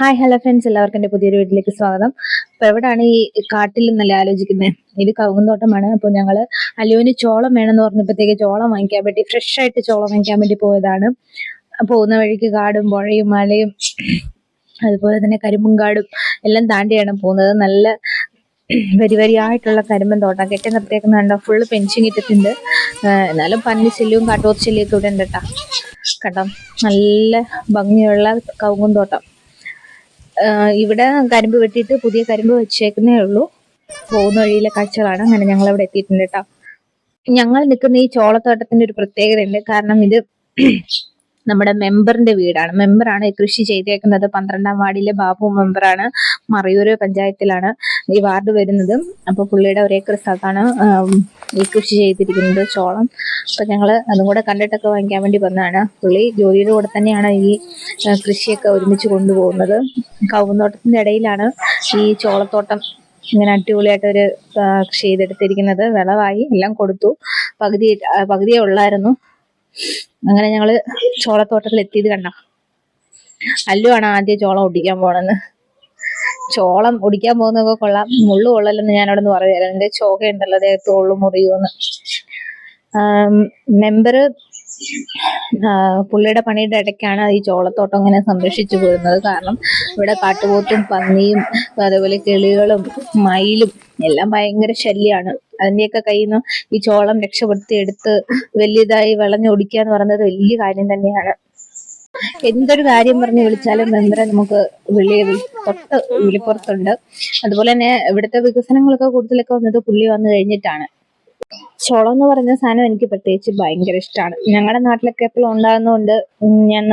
Hi hello friends എല്ലാവർക്കും എന്റെ പുതിയൊരു വീട്ടിലേക്ക് സ്വാഗതം. അപ്പോൾ എവിടെയാണ് ഈ കാട്ടിൽ നിന്നല്ലേ ആലോചിക്കുന്നത്? ഇത് കവുങ്ങുന്തോട്ടമാണ് അപ്പോൾ ഞങ്ങൾ അലുവിന് ചോളം വേണമെന്ന് പറഞ്ഞപ്പോഴത്തേക്ക് ചോളം വാങ്ങിക്കാൻ വേണ്ടി ഫ്രഷ് ആയിട്ട് ചോളം വാങ്ങിക്കാൻ വേണ്ടി പോയതാണ്. പോകുന്ന വഴിക്ക് കാടും പുഴയും മലയും അതുപോലെ തന്നെ കരിമ്പും കാടും എല്ലാം താണ്ടിയാണ് പോകുന്നത്. നല്ല വരി വരിയായിട്ടുള്ള കരിമ്പൻ തോട്ടം. കെട്ടി നിർത്തിയേക്കുന്നുണ്ടോ ഫുള്ള് പെൻഷൻ കിട്ടിയിട്ടുണ്ട് എന്നാലും പന്നി ശല്യവും കാട്ടൂർ ശല്യമൊക്കെ ഇവിടെ ഉണ്ട് കേട്ടോ. കേട്ടോ നല്ല ഭംഗിയുള്ള കവുങ്ങും തോട്ടം ഇവിടെ കരിമ്പ് വെട്ടിയിട്ട് പുതിയ കരിമ്പ് വെച്ചേക്കുന്നേ ഉള്ളൂ. പോകുന്ന വഴിയിലെ കാഴ്ചകളാണ് അങ്ങനെ ഞങ്ങൾ അവിടെ എത്തിയിട്ടുണ്ട് കേട്ടോ ഞങ്ങൾ നിൽക്കുന്ന ഈ ചോളത്തോട്ടത്തിന്റെ ഒരു പ്രത്യേകത ഉണ്ട് കാരണം ഇത് നമ്മുടെ മെമ്പറിന്റെ വീടാണ്. മെമ്പറാണ് കൃഷി ചെയ്തേക്കുന്നത്. പന്ത്രണ്ടാം വാർഡിലെ ബാബു മെമ്പറാണ്. മറയൂര് പഞ്ചായത്തിലാണ് ഈ വാർഡ് വരുന്നത്. അപ്പൊ പുള്ളിയുടെ ഒരേക്കർ സ്ഥലത്താണ് ഈ കൃഷി ചെയ്തിരിക്കുന്നത് ചോളം. അപ്പൊ ഞങ്ങൾ അതും കൂടെ കണ്ടിട്ടൊക്കെ വാങ്ങിക്കാൻ വേണ്ടി വന്നതാണ്. പുള്ളി ജോലിയുടെ കൂടെ തന്നെയാണ് ഈ കൃഷിയൊക്കെ ഒരുമിച്ച് കൊണ്ടുപോകുന്നത്. കവുന്നോട്ടത്തിന്റെ ഇടയിലാണ് ഈ ചോളത്തോട്ടം ഇങ്ങനെ അടിപൊളിയായിട്ട് ഒരു ചെയ്തെടുത്തിരിക്കുന്നത്. വിളവായി എല്ലാം കൊടുത്തു. പകുതി പകുതിയേ ഉള്ളായിരുന്നു. അങ്ങനെ ഞങ്ങൾ ചോളത്തോട്ടത്തിൽ എത്തിയത് കണ്ട? അല്ലു ആണ് ആദ്യം ചോളം ഒടിക്കാൻ പോണെന്ന് ചോളം ഒടിക്കാൻ പോകുന്നതൊക്കെ കൊള്ളാം. മുള്ളു കൊള്ളലെന്ന് ഞാൻ അവിടെ നിന്ന് പറയുമായിരുന്നു എന്റെ ചോക ഉണ്ടല്ലോ അദ്ദേഹത്ത് ഉള്ളു മുറിയുമെന്ന് മെമ്പറ് പുള്ളിയുടെ പണിയുടെ ഇടയ്ക്കാണ് ഈ ചോളത്തോട്ടം ഇങ്ങനെ സംരക്ഷിച്ചു പോരുന്നത്. കാരണം ഇവിടെ കാട്ടുപോത്തും പന്നിയും അതേപോലെ കിളികളും മയിലും എല്ലാം ഭയങ്കര ശല്യമാണ് അതിന്റെയൊക്കെ കയ്യിൽ നിന്ന് ഈ ചോളം രക്ഷപ്പെടുത്തി എടുത്ത് വലിയതായി വിളഞ്ഞൊടിക്കുക എന്ന് പറയുന്നത് വലിയ കാര്യം തന്നെയാണ്. എന്തൊരു കാര്യം പറഞ്ഞ് വിളിച്ചാലും മെമ്പറെ നമുക്ക് വിളി തൊട്ട് വിളിപ്പുറത്തുണ്ട്. അതുപോലെ തന്നെ ഇവിടുത്തെ വികസനങ്ങളൊക്കെ കൂടുതലൊക്കെ വന്നത് പുള്ളി വന്നു കഴിഞ്ഞിട്ടാണ്. ചോളം എന്ന് പറയുന്ന സാധനം എനിക്ക് പ്രത്യേകിച്ച് ഭയങ്കര ഇഷ്ടമാണ് ഞങ്ങളുടെ നാട്ടിലൊക്കെ എപ്പോഴും ഉണ്ടാകുന്നതുകൊണ്ട് ഞാൻ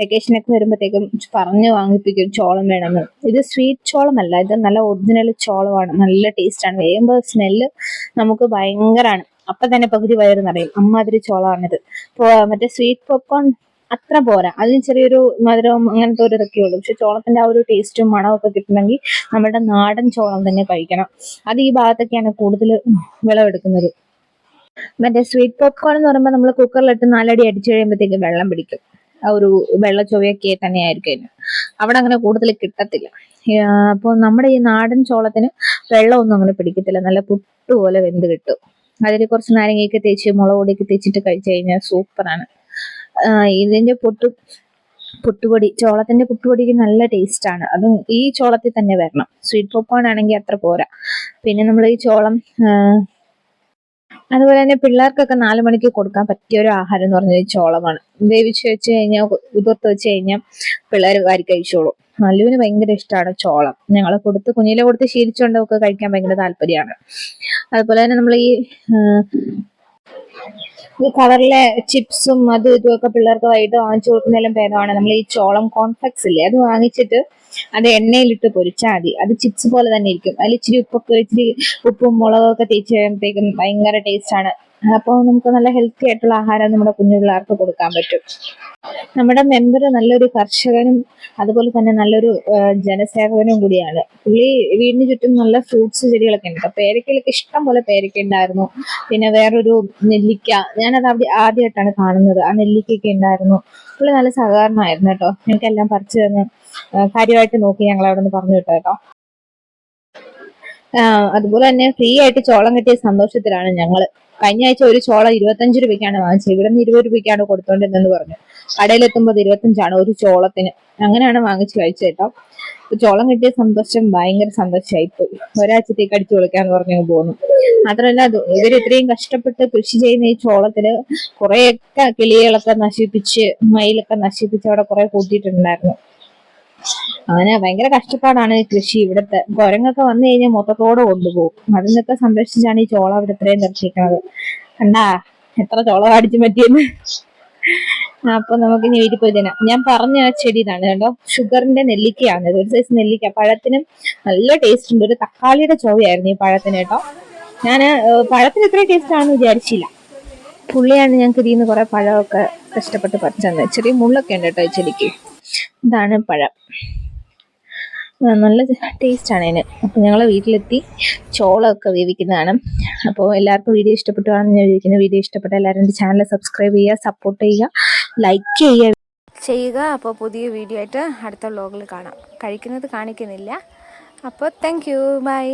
വെക്കേഷനൊക്കെ വരുമ്പോഴത്തേക്കും പറഞ്ഞു വാങ്ങിപ്പിക്കും ചോളം വേണമെന്ന്. ഇത് സ്വീറ്റ് ചോളമല്ല ഇത് നല്ല ഒറിജിനൽ ചോളമാണ് നല്ല ടേസ്റ്റാണ് വേകുമ്പോൾ സ്മെല്ല് നമുക്ക് ഭയങ്കരമാണ് അപ്പൊ തന്നെ പകുതി വയറ് നിറയും. അമ്മാതിരി ചോളമാണിത് മറ്റേ സ്വീറ്റ് പോപ്കോൺ അത്ര പോരാ. അതിന് ചെറിയൊരു മധുരവും അങ്ങനത്തെ ഒരു ഇതൊക്കെ ഉള്ളൂ. പക്ഷെ ചോളത്തിന്റെ ആ ഒരു ടേസ്റ്റും മണവും ഒക്കെ കിട്ടണമെങ്കിൽ നമ്മുടെ നാടൻ ചോളം തന്നെ കഴിക്കണം. അത് ഈ ഭാഗത്തൊക്കെയാണ് കൂടുതൽ വിളവെടുക്കുന്നത്. മറ്റേ സ്വീറ്റ് പോപ്കോൺ എന്ന് പറയുമ്പോൾ നമ്മൾ കുക്കറിലിട്ട് നാലടി അടിച്ചു കഴിയുമ്പോഴത്തേക്ക് വെള്ളം പിടിക്കും. ആ ഒരു വെള്ള ചൊവ്വയൊക്കെ തന്നെ ആയിരിക്കും അതിന്. അവിടെ അങ്ങനെ കൂടുതൽ കിട്ടത്തില്ല. അപ്പോൾ നമ്മുടെ ഈ നാടൻ ചോളത്തിന് വെള്ളമൊന്നും അങ്ങനെ പിടിക്കത്തില്ല. നല്ല പുട്ട് പോലെ വെന്ത് കിട്ടും. അതിൽ കുറച്ച് നാരങ്ങയൊക്കെ തേച്ച് മുളക് പൊടിയൊക്കെ തേച്ചിട്ട് കഴിച്ചു കഴിഞ്ഞാൽ സൂപ്പറാണ്. ഇതിന്റെ പൊട്ടു പുട്ടുപൊടി ചോളത്തിന്റെ പുട്ടുപൊടിക്ക് നല്ല ടേസ്റ്റ് ആണ്. അതും ഈ ചോളത്തിൽ തന്നെ വരണം. സ്വീറ്റ് പോപ്കോൺ ആണെങ്കിൽ അത്ര പോരാ. പിന്നെ നമ്മൾ ഈ ചോളം അതുപോലെ തന്നെ പിള്ളേർക്കൊക്കെ നാല് മണിക്ക് കൊടുക്കാൻ പറ്റിയ ഒരു ആഹാരം എന്ന് പറഞ്ഞാൽ ചോളമാണ്. വേവിച്ച് വെച്ച് കഴിഞ്ഞാൽ ഉതിർത്ത് വെച്ച് കഴിഞ്ഞാൽ പിള്ളേർ വാരി കഴിച്ചോളും. അല്ലുവിന് ഭയങ്കര ഇഷ്ടമാണ് ചോളം. ഞങ്ങൾ കൊടുത്ത് കുഞ്ഞിലെ കൊടുത്ത് ശീലിച്ചുകൊണ്ടൊക്കെ കഴിക്കാൻ ഭയങ്കര താല്പര്യമാണ്. അതുപോലെ തന്നെ നമ്മൾ ഈ ഈ കവറിലെ ചിപ്സും അതും ഇതും ഒക്കെ പിള്ളേർക്ക് വൈകിട്ട് വാങ്ങിച്ചു കൊടുക്കുന്നതിലും ഭേദമാണ്. നമ്മൾ ഈ ചോളം കോൺഫ്ലെക്സ് ഇല്ലേ അത് വാങ്ങിച്ചിട്ട് അത് എണ്ണയിലിട്ട് പൊരിച്ചാൽ മതി. അത് ചിപ്സ് പോലെ തന്നെ ഇരിക്കും. അതിൽ ഇച്ചിരി ഉപ്പൊക്കെ ഇച്ചിരി ഉപ്പും മുളകൊക്കെ തേച്ച് കഴിയുമ്പോഴത്തേക്കും ഭയങ്കര ടേസ്റ്റ് ആണ്. അപ്പോൾ നമുക്ക് നല്ല ഹെൽത്തി ആയിട്ടുള്ള ആഹാരം നമ്മുടെ കുഞ്ഞു പിള്ളേർക്ക് കൊടുക്കാൻ പറ്റും. നമ്മുടെ മെമ്പർ നല്ലൊരു കർഷകനും അതുപോലെ തന്നെ നല്ലൊരു ജനസേവകനും കൂടിയാണ്. പുള്ളി വീടിന് ചുറ്റും നല്ല ഫ്രൂട്ട്സ് ചെടികളൊക്കെ ഉണ്ട്. പേരക്കയിലൊക്കെ ഇഷ്ടം പോലെ പേരക്ക ഉണ്ടായിരുന്നു. പിന്നെ വേറൊരു നെല്ലിക്ക ഞാനത് അവിടെ ആദ്യമായിട്ടാണ് കാണുന്നത്. ആ നെല്ലിക്കൊക്കെ ഉണ്ടായിരുന്നു. പുള്ളി നല്ല സഹകരണമായിരുന്നു കേട്ടോ. ഞങ്ങൾക്കെല്ലാം പറിച്ചു തന്ന് കാര്യമായിട്ട് നോക്കി ഞങ്ങൾ അവിടെ നിന്ന് പറഞ്ഞു വിട്ടോ കേട്ടോ. അതുപോലെ തന്നെ ഫ്രീ ആയിട്ട് ചോളം കിട്ടിയ സന്തോഷത്തിലാണ് ഞങ്ങൾ കഴിഞ്ഞ ആഴ്ച ഒരു ചോളം ഇരുപത്തഞ്ച് രൂപയ്ക്കാണ് വാങ്ങിച്ചത്. ഇവിടെ നിന്ന് ഇരുപത് രൂപയ്ക്കാണ് കൊടുത്തോണ്ടിരുന്നെന്ന് പറഞ്ഞു. കടയിലെത്തുമ്പോൾ ഇരുപത്തഞ്ചാണ് ഒരു ചോളത്തിന്. അങ്ങനെയാണ് വാങ്ങിച്ച് കഴിച്ചത് കേട്ടോ. ചോളം കിട്ടിയ സന്തോഷം ഭയങ്കര സന്തോഷമായി പോയി. ഒരാഴ്ചത്തേക്ക് അടിച്ചു കൊടുക്കാന്ന് പറഞ്ഞു പോന്നു. മാത്രമല്ല അത് ഇവർ ഇത്രയും കഷ്ടപ്പെട്ട് കൃഷി ചെയ്യുന്ന ഈ ചോളത്തിൽ കുറെയൊക്കെ കിളികളൊക്കെ നശിപ്പിച്ച് മയിലൊക്കെ നശിപ്പിച്ച് അവിടെ കുറെ കൂട്ടിയിട്ടുണ്ടായിരുന്നു. അങ്ങനെ ഭയങ്കര കഷ്ടപ്പാടാണ് കൃഷി. ഇവിടുത്തെ കുരങ്ങൊക്കെ വന്നു കഴിഞ്ഞാൽ മൊത്തത്തോടെ കൊണ്ടുപോകും. അതിൽ നിന്നൊക്കെ സംരക്ഷിച്ചാണ് ഈ ചോളം ഇവിടെ ഇത്രയും നിർത്തിക്കുന്നത് കണ്ടാ? എത്ര ചോളം അടിച്ചു പറ്റിയെന്ന്. അപ്പൊ നമുക്ക് ഇനി വീട്ടിൽ പോയി ഞാൻ പറഞ്ഞ ആ ചെടി ഇതാണ് കേട്ടോ ഷുഗറിന്റെ നെല്ലിക്കയാണ്. ഒരു സൈസ് നെല്ലിക്ക. പഴത്തിനും നല്ല ടേസ്റ്റ് ഉണ്ട്. ഒരു തക്കാളിയുടെ ചോവയായിരുന്നു ഈ പഴത്തിന് കേട്ടോ. ഞാൻ പഴത്തിന് ഇത്രയും ടേസ്റ്റ് ആണെന്ന് വിചാരിച്ചില്ല. പുള്ളിയാണ് ഞങ്ങൾക്ക് ഇതിൽ കുറെ പഴമൊക്കെ കഷ്ടപ്പെട്ട് പറിച്ചത് ചെറിയ മുള്ളൊക്കെ ഉണ്ട് കേട്ടോ ഈ ചെടിക്ക്. ഇതാണ് പഴം. നല്ല ടേസ്റ്റാണ് അതിന്. അപ്പോൾ ഞങ്ങൾ വീട്ടിലെത്തി ചോളമൊക്കെ വേവിക്കുന്നതാണ്. അപ്പോൾ എല്ലാവർക്കും വീഡിയോ ഇഷ്ടപ്പെട്ടുവാണെന്ന് ഞാൻ വിചാരിക്കുന്നു. വീഡിയോ ഇഷ്ടപ്പെട്ട എല്ലാവരും എന്റെ ചാനൽ സബ്സ്ക്രൈബ് ചെയ്യുക സപ്പോർട്ട് ചെയ്യുക ലൈക്ക് ചെയ്യുക. ചെയ്യുക. അപ്പോൾ പുതിയ വീഡിയോ ആയിട്ട് അടുത്ത വ്ളോഗിൽ കാണാം. കഴിക്കുന്നത് കാണിക്കുന്നില്ല. അപ്പോൾ താങ്ക് യു ബൈ